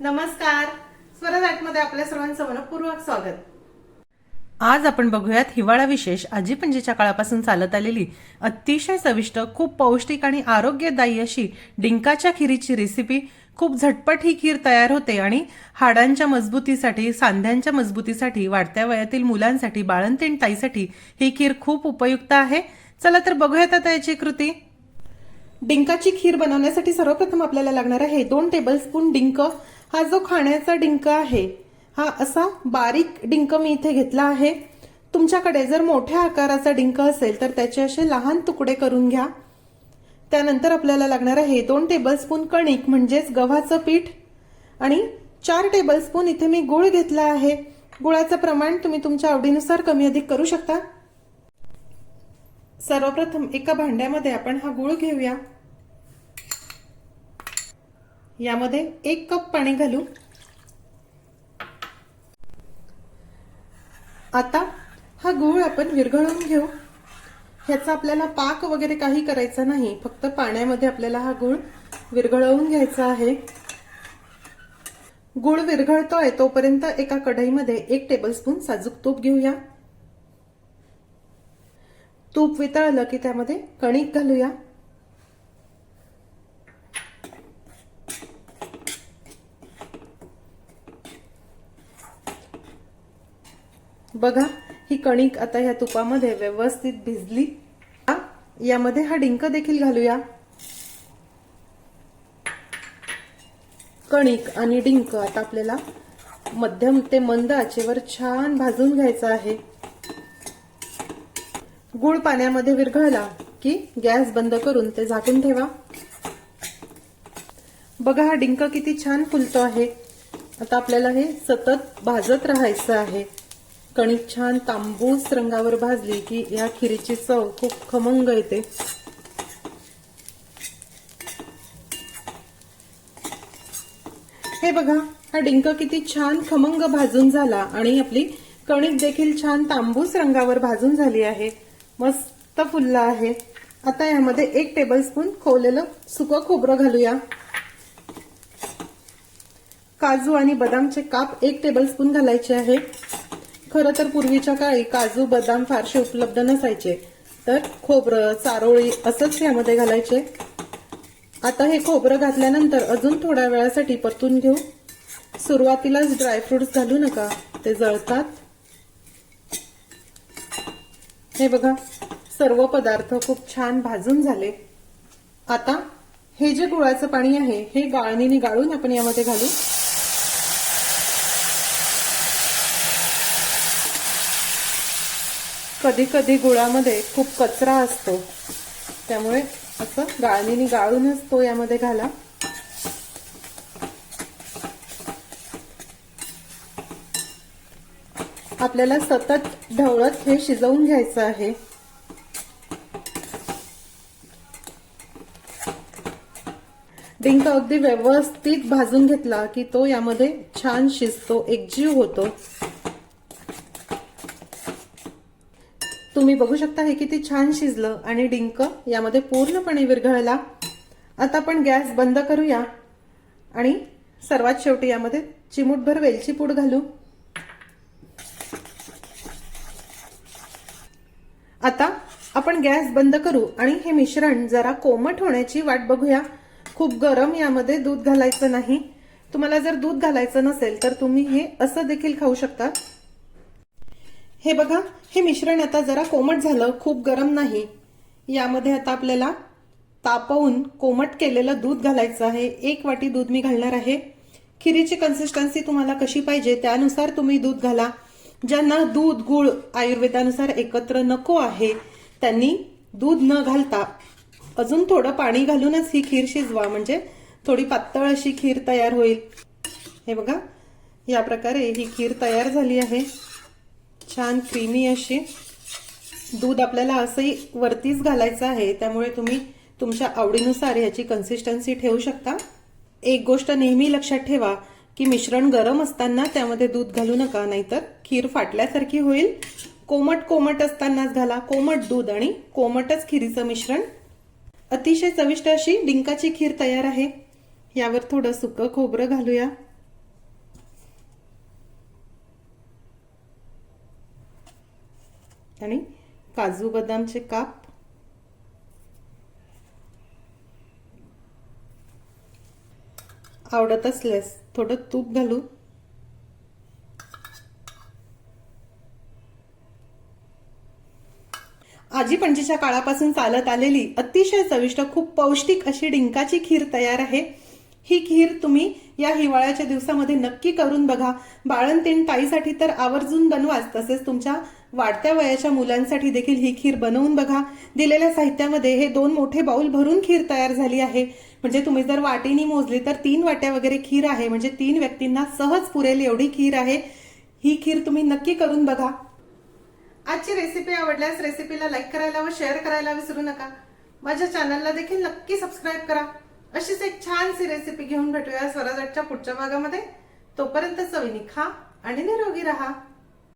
नमस्कार. स्वरदाटमध्ये आपल्या सर्वांचं मनपूर्वक स्वागत. आज आपण बघूयात हिवाळा विशेष आजी पणजीच्या काळापासून चालत आलेली अतिशय चविष्ट खूप पौष्टिक आणि आरोग्यदायी अशी डिंकाच्या खिरीची रेसिपी खूप झटपट ही खीर तयार होते आणि हाडांच्या मजबूतीसाठी सांध्यांच्या मजबूतीसाठी वाढत्या वयातील मुलांसाठी बाळंतीण ताईसाठी ही खीर खूप उपयुक्त आहे. चला तर बघूयात आता याची कृती. डिंकाची खीर बनवण्यासाठी सर्वप्रथम आपल्याला लागणार आहे दोन टेबलस्पून डिंक. हा जो खाण्याचा डिंक आहे हा असा बारीक डिंक मी इथे घेतला आहे. तुमच्याकडे जर मोठ्या आकाराचा डिंक असेल तर त्याचे असे लहान तुकडे करून घ्या. त्यानंतर आपल्याला लागणार आहे दोन टेबलस्पून कणिक म्हणजेच गव्हाचं पीठ. आणि चार टेबलस्पून इथे मी गुळ घेतला आहे. गुळाचं प्रमाण तुम्ही तुमच्या आवडीनुसार कमी अधिक करू शकता. सर्वप्रथम एका भांड्यामध्ये आपण हा गुळ घेऊया. यामध्ये एक कप पाणी घालू. आता हा गूळ आपण विरघळून घेऊ. ह्याचा आपल्याला पाक वगैरे काही करायचा नाही. फक्त पाण्यामध्ये आपल्याला हा गूळ विरघळवून घ्यायचा आहे. गूळ विरघळतोय तोपर्यंत एका कढईमध्ये एक टेबलस्पून साजूक तूप घेऊया. तूप वितळलं की त्यामध्ये कणिक घालूया. बघा ही कणिक आता ह्या तुपामध्ये व्यवस्थित भिजली. आ, यामध्ये हा डिंक देखील घालूया. कणिक आणि डिंक आता आपल्याला मध्यम ते मंद आचेवर छान भाजून घ्यायचं आहे. गुळ पाण्यामध्ये विरघळला की गॅस बंद करून ते झाकून ठेवा. बघा हा डिंक किती छान फुलतो आहे. आता आपल्याला हे सतत भाजत राहायचं आहे. कणिक छान तांबूस रंगावर भाजली की या खिरीची चव खूप खमंग येते. हे बघा हा डिंक किती छान खमंग भाजून झाला आणि आपली कणिक देखील छान तांबूस रंगावर भाजून झाली आहे. मस्त फुलला आहे. आता यामध्ये एक टेबलस्पून खोवलेलं सुकं खोबरं घालूया. काजू आणि बदामचे काप एक टेबलस्पून घालायचे आहे. खरं तर पूर्वीच्या काळी काजू बदाम फारसे उपलब्ध नसायचे. तर खोबरं चारोळी असंच यामध्ये घालायचे. आता हे खोबरं घातल्यानंतर अजून थोड्या वेळासाठी परतून घेऊ. सुरुवातीलाच ड्रायफ्रुट्स घालू नका. ते जळतात. हे बघा सर्व पदार्थ खूप छान भाजून झाले. आता हे जे गुळाचं पाणी आहे हे गाळणीने गाळून आपण यामध्ये घालू. कधी कधी गुळामध्ये खूप कचरा असतो. त्यामुळे असं गाळणीने गाळूनच तो यामध्ये घाला. आपल्याला सतत ढवळत हे शिजवून घ्यायचं आहे. डिंक अगदी व्यवस्थित भाजून घेतला की तो यामध्ये छान शिजतो एकजीव होतो. तुम्ही बघू शकता हे किती छान शिजलं आणि डिंक यामध्ये पूर्णपणे विरघळला. आता आपण गॅस बंद करूया आणि सर्वात शेवटी यामध्ये चिमूटभर वेलची पूड घालू. आता आपण गॅस बंद करू आणि हे मिश्रण जरा कोमट होण्याची वाट बघूया. खूप गरम यामध्ये दूध घालायचं नाही. तुम्हाला जर दूध घालायचं नसेल तर तुम्ही हे असं देखील खाऊ शकता. हे बघा हे मिश्रण आता जरा कोमट झालं खूप गरम नाही. यामध्ये आता आपल्याला तापवून कोमट केलेलं दूध घालायचं आहे. एक वाटी दूध मी घालणार आहे. खिरीची कन्सिस्टन्सी तुम्हाला कशी पाहिजे त्यानुसार तुम्ही दूध घाला. ज्यांना दूध गुळ आयुर्वेदानुसार एकत्र नको आहे त्यांनी दूध न घालता अजून थोडं पाणी घालूनच ही खीर शिजवा. म्हणजे थोडी पातळ अशी खीर तयार होईल. हे बघा या प्रकारे ही खीर तयार झाली आहे. छान क्रीमी अशी. दूध आपल्याला असंही वरतीच घालायचं आहे त्यामुळे तुम्ही तुमच्या आवडीनुसार याची कन्सिस्टन्सी ठेवू शकता. एक गोष्ट नेहमी लक्षात ठेवा की मिश्रण गरम असताना त्यामध्ये दूध घालू नका नाहीतर खीर फाटल्यासारखी होईल. कोमट कोमट असतानाच घाला कोमट दूध आणि कोमटच खिरीचं मिश्रण. अतिशय चविष्ट अशी डिंकाची खीर तयार आहे. यावर थोडं सुकं खोबरं घालूया. आणि काजू बदामचे काप. आवडत असल्यास थोडं तूप घालू. आजी पणजीच्या काळापासून चालत आलेली अतिशय चविष्ट खूप पौष्टिक अशी डिंकाची खीर तयार आहे. ही खीर तुम्ही या हिवाळ्याच्या दिवसामध्ये नक्की करून बघा. बाळंतीण ताईसाठी तर आवर्जून बनवाच तसेच तुमच्या वाढत्या वयाच्या मुलांसाठी देखील ही खीर बनवून बघा. दिलेल्या साहित्यामध्ये हे दोन मोठे बाऊल भरून खीर तयार झाली आहे. म्हणजे तुम्ही जर वाटीनी मोजली तर तीन वाट्या वगैरे खीर आहे. म्हणजे तीन व्यक्तींना सहज पुरेल एवढी खीर आहे. ही खीर तुम्ही नक्की करून बघा. आजची रेसिपी आवडल्यास रेसिपीला लाईक करायला व शेअर करायला विसरू नका. माझ्या चॅनलला देखील नक्की सबस्क्राईब करा. अशीच एक छानशी रेसिपी घेऊन भेटूया स्वराजच्या पुढच्या भागामध्ये. तोपर्यंत चवीनी खा आणि निरोगी राहा.